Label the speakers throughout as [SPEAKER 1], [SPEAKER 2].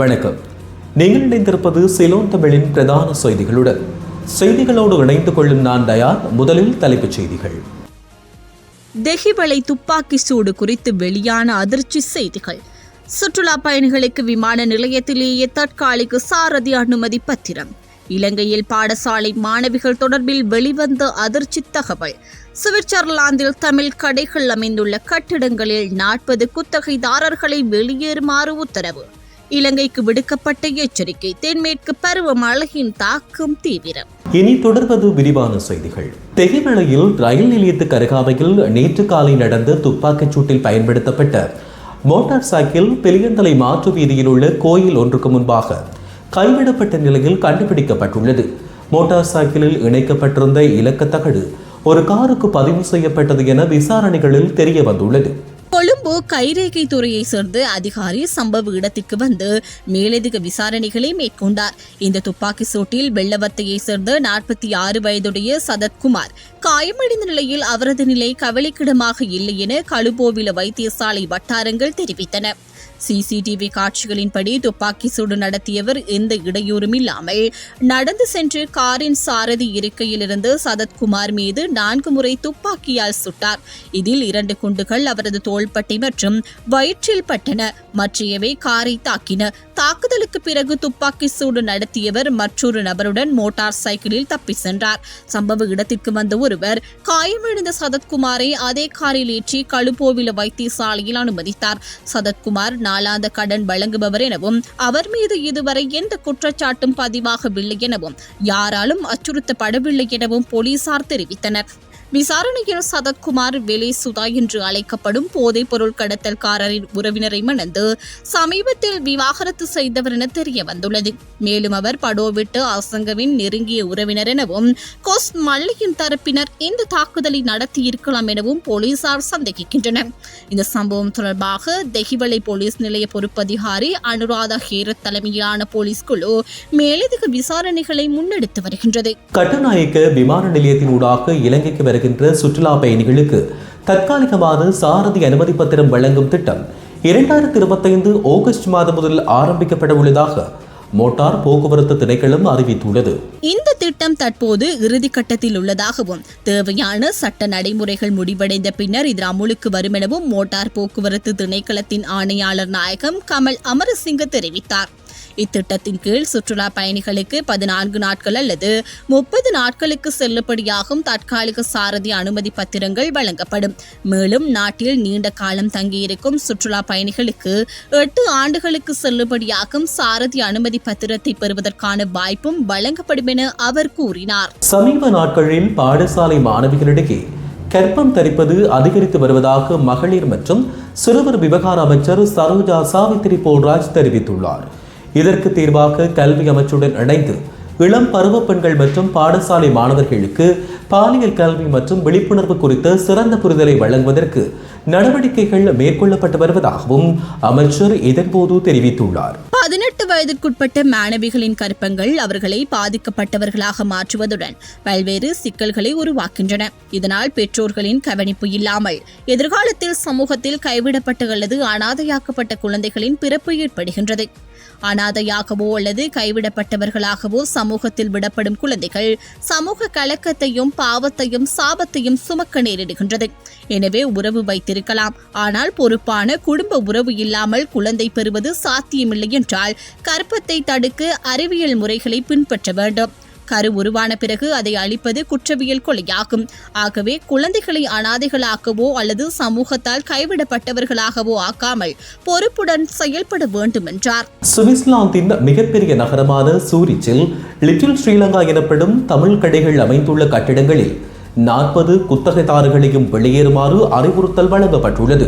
[SPEAKER 1] வணக்கம். நீங்கள் இணைந்திருப்பது சிலோன் தமிழின் பிரதான செய்திகளுடன். செய்திகளோடு இணைந்து கொள்ளும் நான் தயார் முதலில் தலைப்புச் செய்திகள்.
[SPEAKER 2] தெஹிவளை துப்பாக்கி சூடு குறித்து வெளியான அதிர்ச்சி செய்திகள். சுற்றுலா பயணிகளுக்கு விமான நிலையத்திலேயே தற்காலிக சாரதி அனுமதி பத்திரம். இலங்கையில் பாடசாலை மாணவிகள் தொடர்பில் வெளிவந்த அதிர்ச்சி தகவல். சுவிட்சர்லாந்தில் தமிழ் கடைகள் அமைந்துள்ள கட்டிடங்களில் நாற்பது குத்தகைதாரர்களை வெளியேறுமாறு உத்தரவு. இலங்கைக்கு விடுக்கப்பட்ட எச்சரிக்கை தென்மேற்கு பருவமழையின் தாக்கம் தீவிரம்.
[SPEAKER 1] இனி தொடர்வது விரிவான செய்திகள். தெகிமலையில் ரயில் நிலையத்துக்கு அருகாமையில் நேற்று காலை நடந்த துப்பாக்கிச் சூட்டில் பயன்படுத்தப்பட்ட மோட்டார் சைக்கிள் பெரியந்தலை மாற்று வீதியில் உள்ள கோயில் ஒன்றுக்கு முன்பாக கைவிடப்பட்ட நிலையில் கண்டுபிடிக்கப்பட்டுள்ளது. மோட்டார் சைக்கிளில் இணைக்கப்பட்டிருந்த இலக்கத்தகடு ஒரு காருக்கு பதிவு செய்யப்பட்டது என விசாரணைகளில் தெரிய வந்துள்ளது
[SPEAKER 2] கொழும்பு கைரேகை துறையை சேர்ந்த அதிகாரி சம்பவ இடத்திற்கு வந்து மேலதிக விசாரணைகளை மேற்கொண்டார். இந்த துப்பாக்கி சூட்டில் வெள்ளவத்தையை சேர்ந்த நாற்பத்தி ஆறு வயதுடைய சதத்குமார் காயமடைந்த நிலையில் அவரது நிலை கவலைக்கிடமாக இல்லை என கழுபோவில வைத்தியசாலை வட்டாரங்கள் தெரிவித்தன. சிசிடிவி காட்சிகளின்படி துப்பாக்கி சூடு நடத்தியவர் எந்த இடையூறும் இல்லாமல் நடந்து சென்று காரின் சாரதி இருக்கையிலிருந்து சதத்குமார் மீது நான்கு முறை துப்பாக்கியால் சுட்டார். இதில் இரண்டு குண்டுகள் அவரது தோள்பட்டை மற்றும் வயிற்றில் பட்டன. மற்றையவை காரை தாக்கின. தாக்குதலுக்கு பிறகு துப்பாக்கி சூடு நடத்தியவர் மற்றொரு நபருடன் மோட்டார் சைக்கிளில் தப்பி சென்றார். சம்பவ இடத்திற்கு வந்த ஒருவர் காயமடைந்த சதத்குமாரை அதே காரில் ஏற்றி கழுபோவில வைத்தியசாலையில் அனுமதித்தார். சதத்குமார் நாளாந்த கடன் வழங்குபவர் எனவும் அவர் மீது இதுவரை எந்த குற்றச்சாட்டும் பதிவாகவில்லை எனவும் யாராலும் அச்சுறுத்தப்படவில்லை எனவும் போலீசார் தெரிவித்தனர். விசாரணையில் சதத்குமார் வெலே சுதா என்று அழைக்கப்படும் போதைப் பொருள் கடத்தல்காரரின் உறவினரை மணந்து சமீபத்தில் விவாகரத்து செய்தவர் என தெரிய வந்துள்ளது மேலும் அவர் படோவிட்டு அசங்கவின் நெருங்கிய உறவினர் எனவும் கொஸ் மல்லியின் தரப்பினர் இந்த தாக்குதலை நடத்தியிருக்கலாம் எனவும் போலீசார் சந்தேகிக்கின்றனர். இந்த சம்பவம் தொடர்பாக தெஹிவளை போலீஸ் நிலைய பொறுப்பதிகாரி அனுராதா ஹேரத் தலைமையிலான போலீஸ் குழு மேலதிக விசாரணைகளை முன்னெடுத்து வருகின்றது.
[SPEAKER 1] கட்டுநாயக்க விமான நிலையத்தினூடாக இலங்கைக்கு வருகின்ற சுற்றுலா பயணிகளுக்கு தற்காலிகமான சாரதி அனுமதி பத்திரம் வழங்கும் திட்டம் இரண்டாயிரத்தி இருபத்தைந்து ஆகஸ்ட் மாதம் முதல் ஆரம்பிக்கப்பட உள்ளதாக மோட்டார் போக்குவரத்து திணைக்களம் அறிவித்துள்ளது.
[SPEAKER 2] இந்த திட்டம் தற்போது இறுதிக்கட்டத்தில் உள்ளதாகவும் தேவையான சட்ட நடைமுறைகள் முடிவடைந்த பின்னர் இது அமுலுக்கு வரும் எனவும் மோட்டார் போக்குவரத்து திணைக்களத்தின் ஆணையாளர் நாயகம் கமல் அமரசிங்க தெரிவித்தார். இத்திட்டத்தின் கீழ் சுற்றுலா பயணிகளுக்கு பதினான்கு நாட்கள் அல்லது முப்பது நாட்களுக்கு செல்லுபடியாகும் தற்காலிக சாரதி அனுமதி பத்திரங்கள் வழங்கப்படும். மேலும் நாட்டில் நீண்ட காலம் தங்கியிருக்கும் சுற்றுலா பயணிகளுக்கு எட்டு ஆண்டுகளுக்கு செல்லுபடியாகும் சாரதி அனுமதி பத்திரத்தை பெறுவதற்கான வாய்ப்பும் வழங்கப்படும் என அவர் கூறினார்.
[SPEAKER 1] சமீப நாட்களில் பாடசாலை மாணவிகளிடையே கர்ப்பம் தரிப்பது அதிகரித்து வருவதாக மகளிர் மற்றும் சிறுவர் விவகார அமைச்சர் சரோஜா சாவித்திரி போல்ராஜ் தெரிவித்துள்ளார். இதற்கு தீர்வாக கல்வி அமைச்சுடன் இணைந்து இளம் பருவ பெண்கள் மற்றும் பாடசாலை மாணவர்களுக்கு பாலியல் கல்வி மற்றும் விழிப்புணர்வு குறித்த சிறந்த புரிதலை வழங்குவதற்கு நடவடிக்கைகள் மேற்கொள்ளப்பட்டு வருவதாகவும் அமைச்சர் இதன்போது தெரிவித்துள்ளார்.
[SPEAKER 2] வயதிற்குட்பட்ட மாணவிகளின் கற்பங்கள் அவர்களை பாதிக்கப்பட்டவர்களாக மாற்றுவதுடன் பல்வேறு சிக்கல்களை உருவாக்கின்றன. இதனால் பெற்றோர்களின் கவனிப்பு இல்லாமல் எதிர்காலத்தில் சமூகத்தில் கைவிடப்பட்ட அல்லது அனாதையாக்கப்பட்ட குழந்தைகளின் பிறப்பு ஏற்படுகின்றது. அனாதையாகவோ அல்லது கைவிடப்பட்டவர்களாகவோ சமூகத்தில் விடப்படும் குழந்தைகள் சமூக கலக்கத்தையும் பாவத்தையும் சாபத்தையும் சுமக்க நேரிடுகின்றது. எனவே உறவு வைத்திருக்கலாம். ஆனால் பொறுப்பான குடும்ப உறவு இல்லாமல் குழந்தை பெறுவது சாத்தியமில்லை என்றால் கற்பத்தை தடுக்க அறிவியல் முறைகளை பின்பற்ற வேண்டும். கரு உருவான பிறகு அதை அழிப்பது குற்றவியல் கொலையாகும். ஆகவே குழந்தைகளை அனாதைகளாக்கவோ அல்லது சமூகத்தால் கைவிடப்பட்டவர்களாகவோ ஆக்காமல் பொறுப்புடன் செயல்பட வேண்டும் என்றார்
[SPEAKER 1] சுவிட்சர்லாந்தின் மிகப்பெரிய நகரமான சூரிச்சில் லிட்டில் ஸ்ரீலங்கா எனப்படும் தமிழ் கடைகள் அமைந்துள்ள கட்டிடங்களில் நாற்பது குத்தகைதாரர்களையும் வெளியேறுமாறு அறிவுறுத்தல் வழங்கப்பட்டுள்ளது.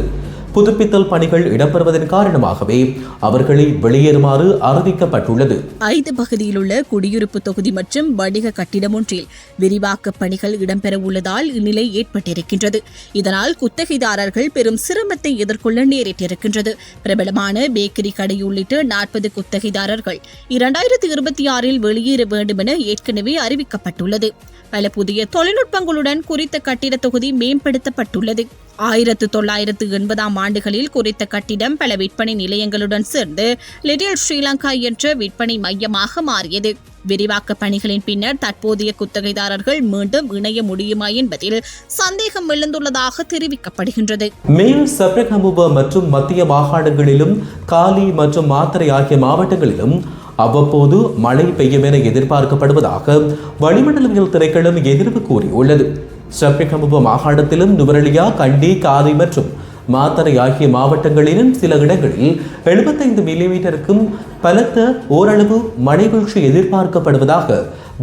[SPEAKER 1] புதுப்பித்தல் பணிகள் இடம்பெறுவதன் காரணமாகவே அவர்களை வெளியேறுமாறு அறிவிக்கப்பட்டுள்ளது.
[SPEAKER 2] ஐந்து பகுதியில் உள்ள குடியிருப்பு தொகுதி மற்றும் வணிக கட்டிடம் ஒன்றில் விரிவாக்க பணிகள் இடம்பெற உள்ளதால் இந்நிலை ஏற்பட்டிருக்கின்றது. இதனால் குத்தகைதாரர்கள் பெரும் சிரமத்தை எதிர்கொள்ள நேரிட்டிருக்கின்றது. பிரபலமான பேக்கரி கடை உள்ளிட்ட நாற்பது குத்தகைதாரர்கள் இரண்டாயிரத்தி இருபத்தி ஆறில் வெளியேற வேண்டும் என ஏற்கனவே அறிவிக்கப்பட்டுள்ளது. பல புதிய தொழில்நுட்பங்களுடன் குறித்த கட்டிட தொகுதி மேம்படுத்தப்பட்டுள்ளது. ஆயிரத்து தொள்ளாயிரத்து எண்பதாம் ஆண்டுகளில் குறித்த கட்டிடம் பல விற்பனை நிலையங்களுடன் சேர்ந்து லிட்டில் ஸ்ரீலங்கா என்ற விற்பனை மையமாக மாறியது. விரிவாக்க பணிகளின் பின்னர் தற்போதைய குத்தகைதாரர்கள் மீண்டும் இணைய முடியுமா என்பதில் சந்தேகம் எழுந்துள்ளதாக தெரிவிக்கப்படுகின்றது.
[SPEAKER 1] மேல் சப்ரகமுப மற்றும் மத்திய மாகாணங்களிலும் காலி மற்றும் மாத்தரை ஆகிய மாவட்டங்களிலும் அவ்வப்போது மழை பெய்யும் என எதிர்பார்க்கப்படுவதாக வளிமண்டலவியல் திரைக்களம் எதிர்ப்பு கூறியுள்ளது. சப்ரகமுப மாகாணத்திலும் நுவரலியா கண்டி காதி மற்றும் மாத்தரை ஆகிய மாவட்டங்களிலும் சில இடங்களில் எழுபத்தைந்து மில்லிமீட்டருக்கும் பலத்த ஓரளவு மழை வீழ்ச்சி எதிர்பார்க்கப்படுவதாக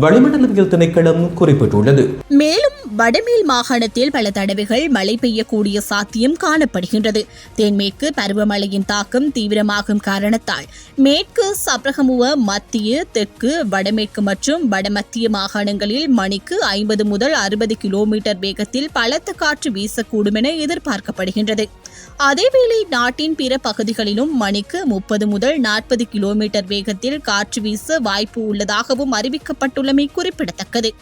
[SPEAKER 1] வளிமண்டலவியல் திணைக்களம் குறிப்பிட்டுள்ளது.
[SPEAKER 2] மேலும் வடமேல் மாகாணத்தில் பல தடவைகள் மழை பெய்யக்கூடிய சாத்தியம் காணப்படுகின்றது. தென்மேற்கு பருவமழையின் தாக்கம் தீவிரமாகும் காரணத்தால் மேற்கு சப்ரகமுவ மத்திய தெற்கு வடமேற்கு மற்றும் வடமத்திய மாகாணங்களில் மணிக்கு ஐம்பது முதல் அறுபது கிலோமீட்டர் வேகத்தில் பலத்த காற்று வீசக்கூடும் என எதிர்பார்க்கப்படுகின்றது. அதேவேளை நாட்டின் பிற பகுதிகளிலும் மணிக்கு முப்பது முதல் நாற்பது கிலோமீட்டர் வேகத்தில் காற்று வீச வாய்ப்பு உள்ளதாகவும் அறிவிக்கப்பட்டுள்ளமை குறிப்பிடத்தக்கது.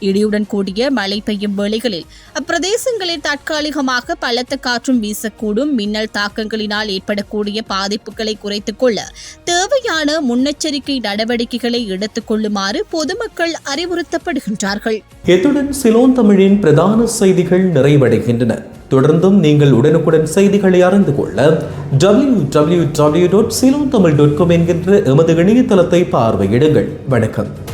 [SPEAKER 2] இடியுடன் கூடிய மழை பெய்யும் வேளைகளில் அப்பிரதேசங்களில் தற்காலிகமாக பலத்த காற்றும் வீசக்கூடும். மின்னல் தாக்கங்களினால் ஏற்படக்கூடிய பாதிப்புகளை குறைத்துக் கொள்ள தேவையான முன்னெச்சரிக்கை நடவடிக்கைகளை எடுத்துக் கொள்ளுமாறு பொதுமக்கள் அறிவுறுத்தப்படுகின்றார்கள்.
[SPEAKER 1] எத்துடன் சிலோன் தமிழின் பிரதான செய்திகள் நிறைவடைகின்றன. தொடர்ந்தும் நீங்கள் உடனுக்குடன் செய்திகளை அறிந்து கொள்ள W W W dot Ceylon Tamil dot com என்கின்ற எமது இணையதளத்தை பார்வையிடுங்கள். வணக்கம்.